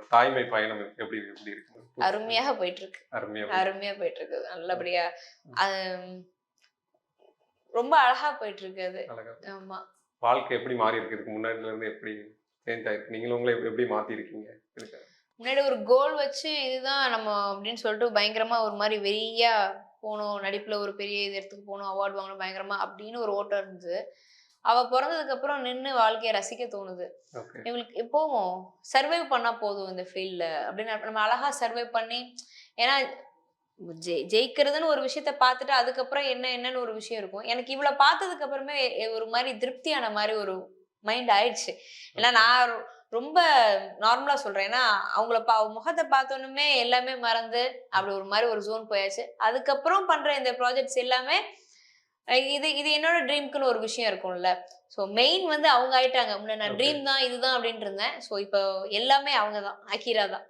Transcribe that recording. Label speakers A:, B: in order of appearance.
A: உங்களோட தாய்மை பயணம் எப்படி எப்படி இருக்கு?
B: அருமையாக போயிட்டு இருக்கு
A: அருமையா
B: அருமையா போயிட்டு இருக்கு நல்லபடியா ரொம்ப அழகா போயிட்டு இருக்கு அது ஆமா.
A: வாழ்க்கை எப்படி மாறி இருக்கு இதுக்கு முன்னாடில இருந்து எப்படி சேஞ்ச் ஆயிருக்கு? நீங்களும் உங்களை எப்படி மாத்தி இருக்கீங்க
B: முன்னாடி ஒரு கோல் வச்சு இதுதான் நம்ம அப்படின்னு சொல்லிட்டு பயங்கரமா ஒரு மாதிரி வெறியா போகணும் நடிப்புல ஒரு பெரிய இது இடத்துக்கு போகணும் அவார்டு வாங்கணும் பயங்கரமா அப்படின்னு ஒரு ஓட்டம் இருந்தது. அவ பிறந்ததுக்கு அப்புறம் நின்று வாழ்க்கையை ரசிக்க தோணுது. இவளுக்கு போவோம் சர்வைவ் பண்ணா போதும் இந்த ஃபீல்ட்ல அப்படின்னு நம்ம அழகா சர்வை பண்ணி ஏன்னா ஜெய் ஜெயிக்கிறதுன்னு ஒரு விஷயத்த பார்த்துட்டு அதுக்கப்புறம் என்ன என்னன்னு ஒரு விஷயம் இருக்கும். எனக்கு இவளை பார்த்ததுக்கு அப்புறமே ஒரு மாதிரி திருப்தியான மாதிரி ஒரு மைண்ட் ஆயிடுச்சு. ஏன்னா நான் ரொம்ப நார்மலா சொல்றேன். ஏன்னா அவங்கள பா முகத்தை பார்த்தோன்னுமே எல்லாமே மறந்து அப்படி ஒரு மாதிரி ஒரு ஜோன் போயாச்சு. அதுக்கப்புறம் பண்ற இந்த ப்ராஜெக்ட்ஸ் எல்லாமே இது இது என்னோட ட்ரீம்க்குன்னு ஒரு விஷயம் இருக்கும்ல. ஸோ மெயின் வந்து அவங்க ஆயிட்டாங்க. முன்ன நான். ட்ரீம் தான் இதுதான் அப்படின்ட்டு இருந்தேன். ஸோ இப்போ எல்லாமே அவங்க தான். அக்கீரா தான்.